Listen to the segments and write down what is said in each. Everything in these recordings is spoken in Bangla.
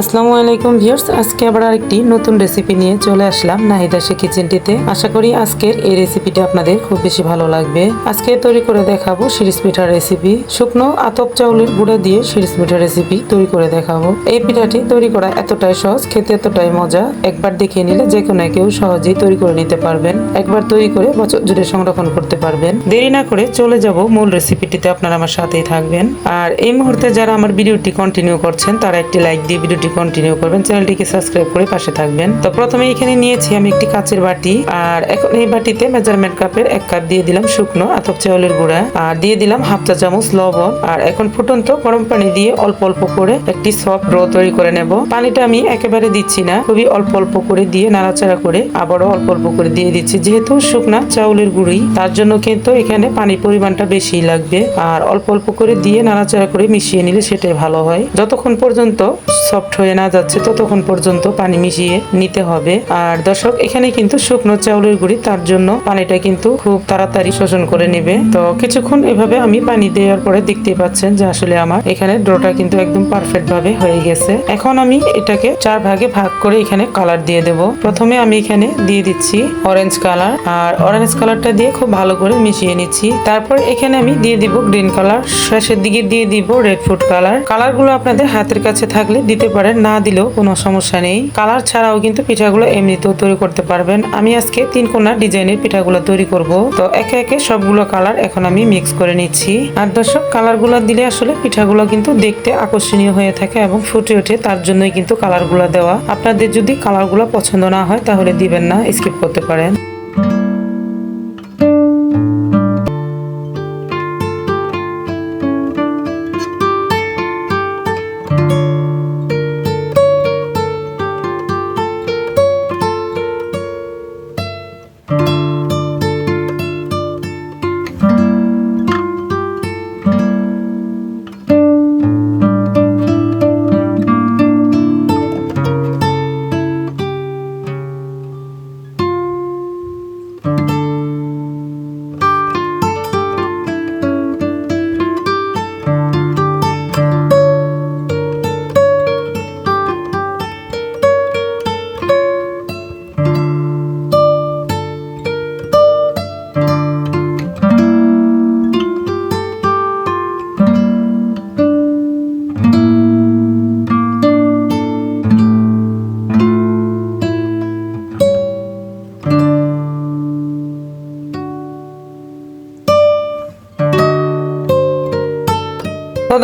আসসালামু আলাইকুম ভিউয়ার্স, আজকে আবার আরেকটি নতুন রেসিপি নিয়ে চলে আসলাম নাহিদা সে কিচেনটিতে আশা করি আজকের এই রেসিপিটা আপনাদের খুব বেশি ভালো লাগবে। আজকে তৈরি করে দেখাবো শিরিষ পিঠার রেসিপি শুকনো আতপ চাউলের গুঁড়া দিয়ে শিরিষ পিঠার রেসিপি তৈরি করে দেখাবো। এই পিঠাটি তৈরি করা এতটাই সহজ, খেতে এতটাই মজা। একবার দেখে নিলে যে কোনো কেউ সহজেই তৈরি করে নিতে পারবেন। একবার তৈরি করে বছর জুড়ে সংরক্ষণ করতে পারবেন। দেরি না করে চলে যাব মূল রেসিপিটিতে আপনারা আমার সাথেই থাকবেন। আর এই মুহূর্তে যারা আমার ভিডিওটি কন্টিনিউ করছেন, তারা একটি লাইক দিয়ে ভিডিওটি কন্টিনিউ করবেন। চ্যানেলটিকে সাবস্ক্রাইব করে পাশে থাকবেন। তো প্রথমে এখানে নিয়েছি আমি একটি কাচের বাটি। আর এখন এই বাটিতে মেজারমেন্ট কাপের এক কাপ দিয়ে দিলাম শুকনো আতপ চাউলের গুঁড়া। আর দিয়ে দিলাম হাফ চা চামচ লবণ। আর এখন ফুটন্ত গরম পানি দিয়ে অল্প অল্প করে একটি সফট ডো তৈরি করে নেব। পানিটা আমি একেবারে দিচ্ছি না। খুবই অল্প অল্প করে দিয়ে নাড়াচাড়া করে আবারও অল্প অল্প করে দিয়ে দিচ্ছি। যেহেতু শুকনা চাউলের গুঁড়ি, তার জন্য কিন্তু এখানে পানির পরিমাণটা বেশি লাগবে। আর অল্প অল্প করে দিয়ে নাড়াচাড়া করে মিশিয়ে নিলে সেটাই ভালো হয়। যতক্ষণ পর্যন্ত সফট হয়ে না যাচ্ছে ততক্ষণ পর্যন্ত পানি মিশিয়ে নিতে হবে। আর দর্শক, এখানে কিন্তু শুকনো চাউলের গুঁড়ি, তার জন্য পানিটা কিন্তু খুব তাড়াতাড়ি শোষণ করে নেবে। তো কিছুক্ষণ এভাবে আমি পানি দেওয়ার পরে দেখতে পাচ্ছেন যে আসলে আমার এখানে ডোটা কিন্তু একদম পারফেক্ট ভাবে হয়ে গেছে। এখন আমি এটাকে চার ভাগে ভাগ করে এখানে কালার দিয়ে দেব। প্রথমে আমি এখানে দিয়ে দিচ্ছি অরেঞ্জ কালার আর অরেঞ্জ কালারটা দিয়ে খুব ভালো করে মিশিয়ে নিচ্ছি। তারপর এখানে আমি দিয়ে দিব গ্রিন কালার শেষের দিকে দিয়ে দিব রেড ফুড কালার কালারগুলো আপনাদের হাতের কাছে থাকলে দিতে পারেন। না দিলেও কোনো সমস্যা নেই। কালার ছাড়াও কিন্তু পিঠাগুলো এমনিতেও তৈরি করতে পারবেন। আমি আজকে তিন কোনা ডিজাইনের পিঠাগুলো তৈরি করব। তো একে একে সবগুলো কালার এখন আমি মিক্স করে নিচ্ছি। আর দর্শক, কালারগুলো দিলে আসলে পিঠাগুলো কিন্তু দেখতে আকর্ষণীয় হয়ে থাকে এবং ফুটে ওঠে, তার জন্যই কিন্তু কালারগুলো দেওয়া। আপনাদের যদি কালারগুলো পছন্দ না হয়, তাহলে দিবেন না, স্কিপ করতে পারেন।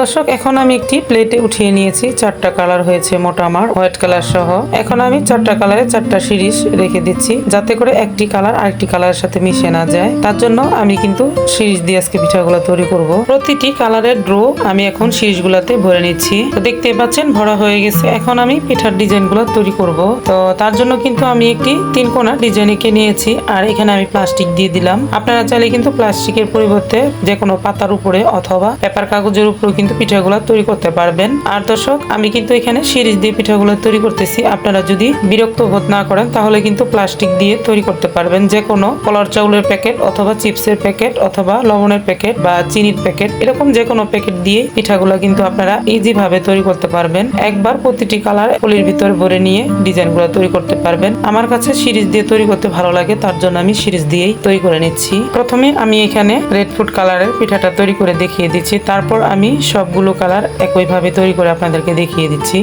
দর্শক, এখন আমি একটি প্লেটে উঠিয়ে নিয়েছি। চারটা কালার হয়েছে মোটা আমার হোয়াইট কালার সহ। এখন আমি চারটা কালারে চারটা সিরিজ রেখে দিচ্ছি, যাতে করে একটি কালার আরেকটি কালারের সাথে মিশে না যায়। তার জন্য আমি কিন্তু সিরিজ দিয়ে আজকে পিঠাগুলো তৈরি করব। প্রতিটি কালারের ড্রো আমি এখন সিরিজ গুলাতে ভরে নিচ্ছি। তো দেখতে পাচ্ছেন, ভরা হয়ে গেছে। এখন আমি পিঠার ডিজাইনগুলো তৈরি করব। তো তার জন্য কিন্তু আমি একটি তিন কোনা ডিজাইন এঁকে নিয়েছি, আর এখানে আমি প্লাস্টিক দিয়ে দিলাম। আপনারা চাইলে কিন্তু প্লাস্টিকের পরিবর্তে যে কোনো পাতার উপরে অথবা পেপার কাগজের উপরে কিন্তু পিঠাগুলো তৈরি করতে পারবেন। আর দর্শক, আমি কিন্তু এখানে সিরিজ দিয়ে পিঠাগুলো তৈরি করতেছি। আপনারা যদি বিরক্ত বোধ না করেন, তাহলে কিন্তু প্লাস্টিক দিয়ে তৈরি করতে পারবেন। যে কোনো কলার চাউলের প্যাকেট অথবা চিপসের প্যাকেট অথবা লবণের প্যাকেট বা চিনির প্যাকেট, এরকম যে কোনো প্যাকেট দিয়ে পিঠাগুলো কিন্তু আপনারা ইজি ভাবে তৈরি করতে পারবেন। একবার প্রতিটি কালার পলির ভিতর ভরে নিয়ে ডিজাইনগুলো তৈরি করতে পারবেন। আমার কাছে সিরিজ দিয়ে তৈরি করতে ভালো লাগে, তার জন্য আমি সিরিজ দিয়েই তৈরি করে নিচ্ছি। প্রথমে আমি এখানে রেড ফুড কালারের পিঠাটা তৈরি করে দেখিয়ে দিচ্ছি। তারপর আমি সবগুলো কালার একইভাবে তৈরি করে আপনাদেরকে দেখিয়ে দিচ্ছি।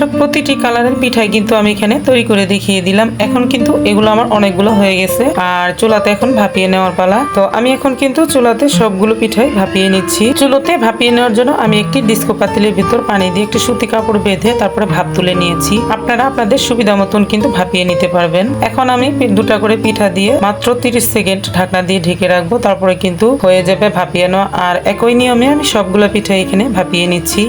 দর্শক প্রতিটি কালারের পিঠাই কিন্তু আমি এখানে তৈরি করে দেখিয়ে দিলাম। এখন কিন্তু এগুলো আমার অনেকগুলো হয়ে গেছে। আর চুলাতে এখন ভাপিয়ে নেওয়ার পালা। তো আমি এখন কিন্তু চুলাতে সবগুলো পিঠাই ভাপিয়ে নিচ্ছি। চুলোতে ভাপিয়ে নেওয়ার জন্য আমি একটি ডিস্কো পাতিলের ভিতর পানি দিয়ে একটি সুতি কাপড় বেঁধে তারপরে ভাপ তুলে নিয়েছি। আপনারা আপনাদের সুবিধা মতন কিন্তু ভাপিয়ে নিতে পারবেন। এখন আমি দুটা করে পিঠা দিয়ে মাত্র তিরিশ সেকেন্ড ঢাকনা দিয়ে ঢেকে রাখব। তারপরে কিন্তু হয়ে যাবে ভাপিয়ে নেওয়া। আর একই নিয়মে আমি সবগুলো পিঠা এখানে ভাপিয়ে নিচ্ছি।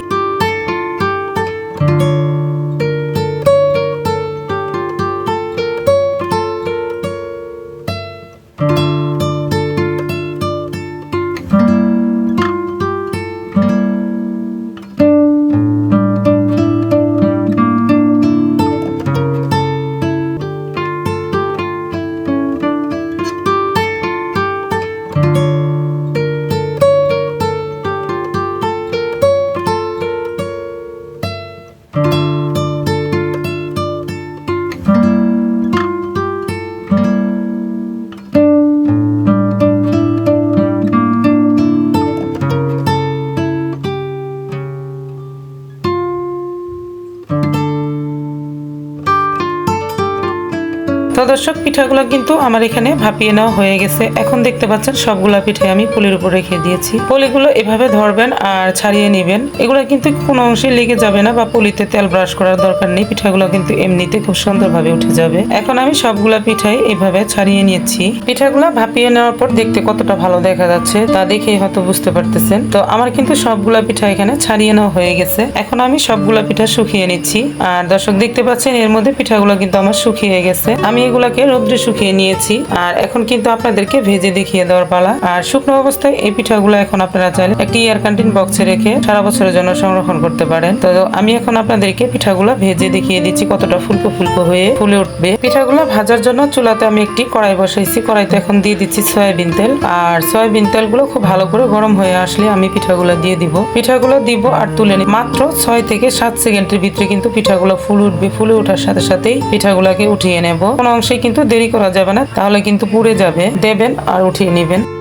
তো দর্শক পিঠাগুলো কিন্তু আমার এখানে ভাপিয়ে নেওয়া হয়ে গেছে। এখন দেখতে পাচ্ছেন সবগুলা পিঠে আমি পুলির উপর রেখে দিয়েছি। পলিগুলো এভাবে ধরবেন আর ছাড়িয়ে নেবেন। এগুলো কিন্তু কোনো অংশে লেগে যাবে না বা পলিতে তেল ব্রাশ করার দরকার নেই। পিঠাগুলো কিন্তু এমনিতে খুব সুন্দরভাবে উঠে যাবে। এখন আমি সবগুলা পিঠাই এভাবে ছাড়িয়ে নিয়েছি। পিঠাগুলো ভাপিয়ে নেওয়ার পর দেখতে কতটা ভালো দেখা যাচ্ছে তা দেখেই হয়তো বুঝতে পারতেছেন। তো আমার কিন্তু সবগুলা পিঠা এখানে ছাড়িয়ে নেওয়া হয়ে গেছে। এখন আমি সবগুলা পিঠা শুকিয়ে নিচ্ছি। আর দর্শক দেখতে পাচ্ছেন এর মধ্যে পিঠাগুলো কিন্তু আমার শুকিয়ে গেছে। আমি এগুলাকে রোদ্রে শুকিয়ে নিয়েছি। আর এখন কিন্তু আপনাদেরকে ভেজে দেখিয়ে দেওয়ার পালা। আর শুকনো অবস্থায় এই পিঠাগুলো এখন আপনারা চাইলে একটি এয়ার ক্যান্টিন বক্সে রেখে সারা বছরের জন্য সংরক্ষণ করতে পারেন। তো আমি এখন আপনাদেরকে পিঠাগুলো ভেজে দেখিয়ে দিচ্ছি কতটা ফুলকো ফুলকো হয়ে ফুলে উঠবে। পিঠাগুলো ভাজার জন্য চুলাতে আমি একটি কড়াই বসাইছি। কড়াইতে এখন দিয়ে দিচ্ছি সয়াবিন তেল। আর সয়াবিন তেলগুলো খুব ভালো করে গরম হয়ে আসলে আমি পিঠাগুলো দিয়ে দিব। পিঠাগুলো দিব আর তুলে নিই মাত্র ছয় থেকে সাত সেকেন্ডের ভিতরে কিন্তু পিঠাগুলো ফুল উঠবে। ফুলে ওঠার সাথে সাথেই পিঠাগুলোকে উঠিয়ে নেব। কোনো অংশে কিন্তু দেরি করা যাবে না তাহলে কিন্তু পুড়ে যাবে। দেবেন আর উঠিয়ে নেবেন।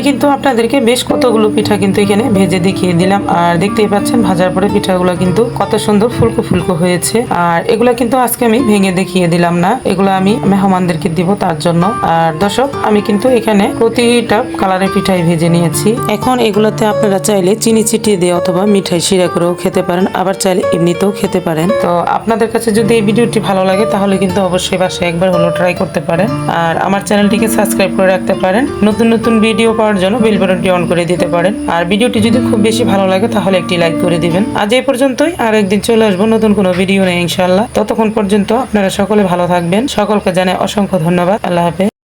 আমি কিন্তু আপনাদেরকে বেশ কতগুলো পিঠা কিন্তু এখানে ভেজে দেখিয়ে দিলাম। আর দেখতেই পাচ্ছেন, ভাজার পরে পিঠাগুলো কিন্তু কত সুন্দর ফুলকো ফুলকো হয়েছে। আর এগুলা কিন্তু আজকে আমি ভেঙে দেখিয়ে দিলাম না। এগুলো আমি মেহমানদেরকে দিব তার জন্য। আর দর্শক, আমি কিন্তু এখানে প্রতিটা কালারের পিঠাই ভেজে নিয়েছি। এখন এগুলোতে আপনারা চাইলে চিনি চিটিয়ে দিয়ে অথবা মিঠাই শিরা করেও খেতে পারেন। আবার চাইলে এমনিতেও খেতে পারেন। তো আপনাদের কাছে যদি এই ভিডিওটি ভালো লাগে, তাহলে কিন্তু অবশ্যই বাসায় একবার হলো ট্রাই করতে পারেন। আর আমার চ্যানেলটিকে সাবস্ক্রাইব করে রাখতে পারেন। নতুন নতুন ভিডিও পাওয়ার জন্য বেল বাটনটি অন করে দিতে পারেন। আর ভিডিওটি যদি খুব বেশি ভালো লাগে, তাহলে একটি লাইক করে দিবেন। আজ এই পর্যন্তই, আর একদিন চলে আসব নতুন কোনো ভিডিও নেই ইনশাল্লাহ ততক্ষণ পর্যন্ত আপনারা সকলে ভালো থাকবেন। সকলকে জানাই অসংখ্য ধন্যবাদ। আল্লাহ হাফেজ।